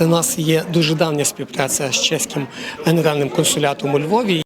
У нас є дуже давня співпраця з чеським генеральним консулятом у Львові.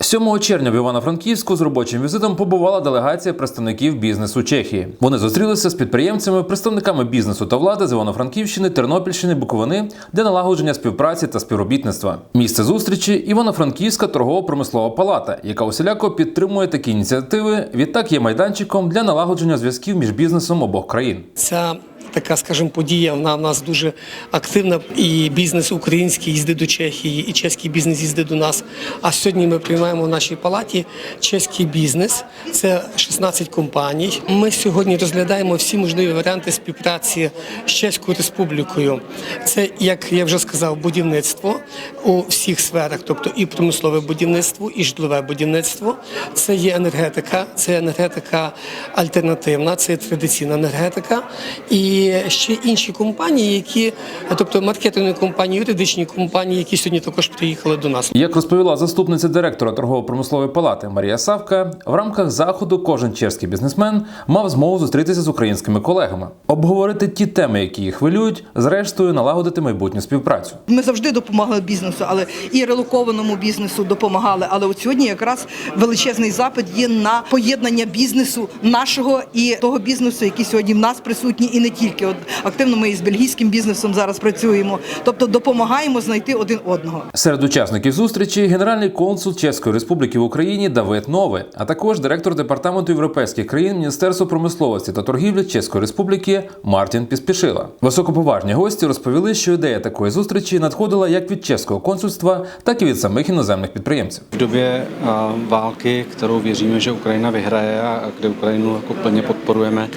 7 червня в Івано-Франківську з робочим візитом побувала делегація представників бізнесу Чехії. Вони зустрілися з підприємцями, представниками бізнесу та влади з Івано-Франківщини, Тернопільщини, Буковини для налагодження співпраці та співробітництва. Місце зустрічі Івано-Франківська торгово-промислова палата, яка усіляко підтримує такі ініціативи. Відтак є майданчиком для налагодження зв'язків між бізнесом обох країн. Ця така, скажімо, подія вона в нас дуже активна. І бізнес український їздить до Чехії, і чеський бізнес їздить до нас. А сьогодні ми приймаємо в нашій палаті чеський бізнес. Це 16 компаній. Ми сьогодні розглядаємо всі можливі варіанти співпраці з Чеською Республікою. Це, як я вже сказав, будівництво у всіх сферах, тобто і промислове будівництво, і житлове будівництво. Це є енергетика, це енергетика альтернативна, це традиційна енергетика. І ще інші компанії, які, тобто маркетингові компанії, юридичні компанії, які сьогодні також приїхали до нас. Як розповіла заступниця директора торгово-промислової палати Марія Савка, в рамках заходу кожен чеський бізнесмен мав змогу зустрітися з українськими колегами, обговорити ті теми, які їх хвилюють, зрештою налагодити майбутню співпрацю. Ми завжди допомагали бізнесу, але і релокованому бізнесу допомагали. Але от сьогодні якраз величезний запит є на поєднання бізнесу нашого і того бізнесу, який сьогодні в нас присутній, і не тільки. От активно ми і з бельгійським бізнесом зараз працюємо, тобто допомагаємо знайти один одного. Серед учасників зустрічі генеральний консул Чеської Республіки в Україні Давид Нове, а також директор департаменту європейських країн Міністерства промисловості та торгівлі Чеської Республіки Мартін Піспішила. Високоповажні гості розповіли, що ідея такої зустрічі надходила як від чеського консульства, так і від самих іноземних підприємців. V době a, války, kterou věříme, že Ukrajina vyhraje a a kde Ukrajinu jako plně podporujeme,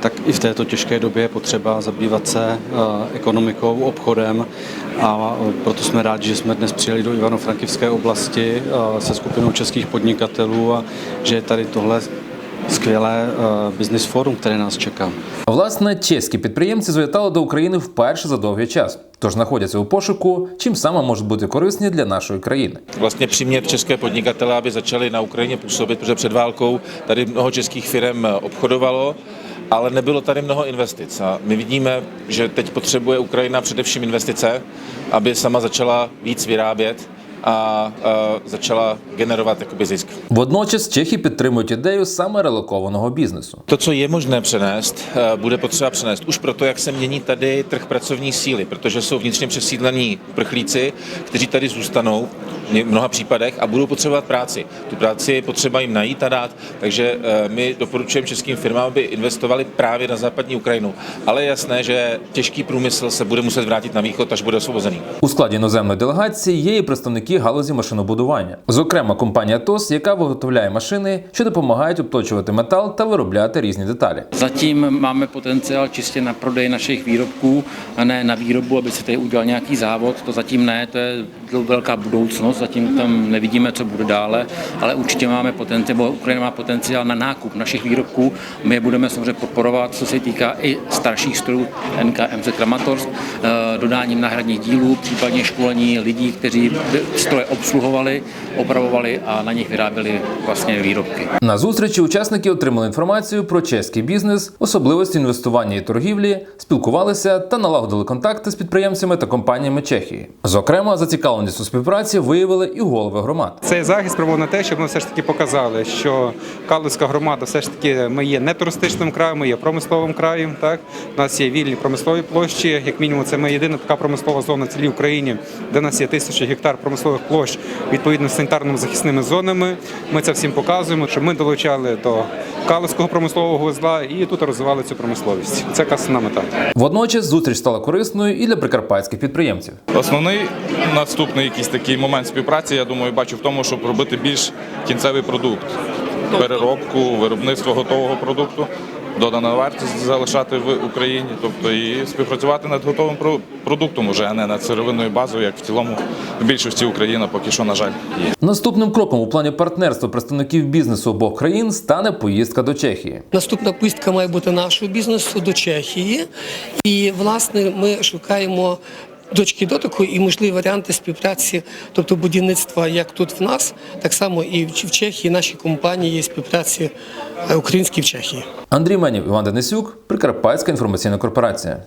tak i v této těžké době je potřeba zabývat se a, ekonomikou, obchodem a a proto jsme rádi, že jsme dnes přijeli do Ivano-Frankivské oblasti a, se skupinou českých podnikatelů a že je tady tohle skvělé a, business forum, které nás čeká. Власне, чеські підприємці завітали до України вперше за довгий час, тож знаходяться у пошуку, чим саме можуть бути корисні для нашої країни. vlastně přimět české podnikatele, aby začali na Ukrajině působit, protože před válkou tady mnoho českých firm obchodovalo, ale nebylo tady mnoho investic. A my vidíme, že teď potřebuje Ukrajina především investice, aby sama začala víc vyrábět a, a začala generovat jakoby zisk. Водночас чехи підтримують ідею саме релокованого бізнесу. To, co je možné přenést, eh, bude potřeba přenést. Už proto, jak se mění tady trh pracovní síly, protože jsou vnitřně přesídlení uprchlíci, kteří tady zůstanou v mnoha případech a budou potřebovat práci. Tu práci je potřeba jim najít a dát, takže eh, my doporučujeme českým firmám, aby investovali právě na západní Ukrajinu. Ale je jasné, že těžký průmysl se bude muset vrátit na východ, až bude osvobozený. У складі іноземної делегації є і представники галузі машинобудування, зокрема компанія ТОС, яка виготовляє машини, що допомагають обточувати метал та виробляти різні деталі. Zatím máme potenciál čistě na prodej našich výrobků a ne na výrobu, aby se tady udělal nějaký závod. To zatím ne, to je velká budoucnost, zatím tam nevidíme, co bude dále, ale určitě máme potenciál, bo Ukrajina má potenciál na nákup našich výrobků. My je budeme samozřejmě podporovat, co se týká i starších strojů NKMZ Kramatorsk, eh, dodáním náhradních dílů, případně školení lidí, kteří by stroje obsluhovali, opravovali a na nich vyráběli vlastně výrobky. На зустрічі учасники отримали інформацію про чеський бізнес, особливості інвестування і торгівлі, спілкувалися та налагодили контакти з підприємцями та компаніями Чехії. Зокрема, зацікавленість у співпраці виявили і голови громад. Цей захист спрямований на те, щоб ми все ж таки показали, що Калузька громада все ж таки ми є не туристичним краєм, ми є промисловим краєм. Так у нас є вільні промислові площі. Як мінімум, це ми єдина така промислова зона в цілій Україні, де у нас є тисячі гектар промислових площ відповідно з санітарними захисними зонами. Ми це всім показуємо, що ми долучали до Калузького промислового вузла і тут розвивали цю промисловість. Це яка основна мета. Водночас зустріч стала корисною і для прикарпатських підприємців. Основний наступний якийсь такий момент співпраці, я думаю, бачу в тому, щоб робити більш кінцевий продукт, переробку, виробництво готового продукту, додану вартість залишати в Україні, тобто і співпрацювати над готовим про- продуктом уже, а не над сировинною базою, як в цілому в більшості Україна поки що, на жаль, є. Наступним кроком у плані партнерства представників бізнесу обох країн стане поїздка до Чехії. Наступна поїздка має бути нашого бізнесу до Чехії. І, власне, ми шукаємо точки дотику і можливі варіанти співпраці, тобто будівництва як тут в нас, так само і в Чехії наші компанії співпраці е, українські в Чехії. Андрій Менів, Іван Денисюк, Прикарпатська інформаційна корпорація.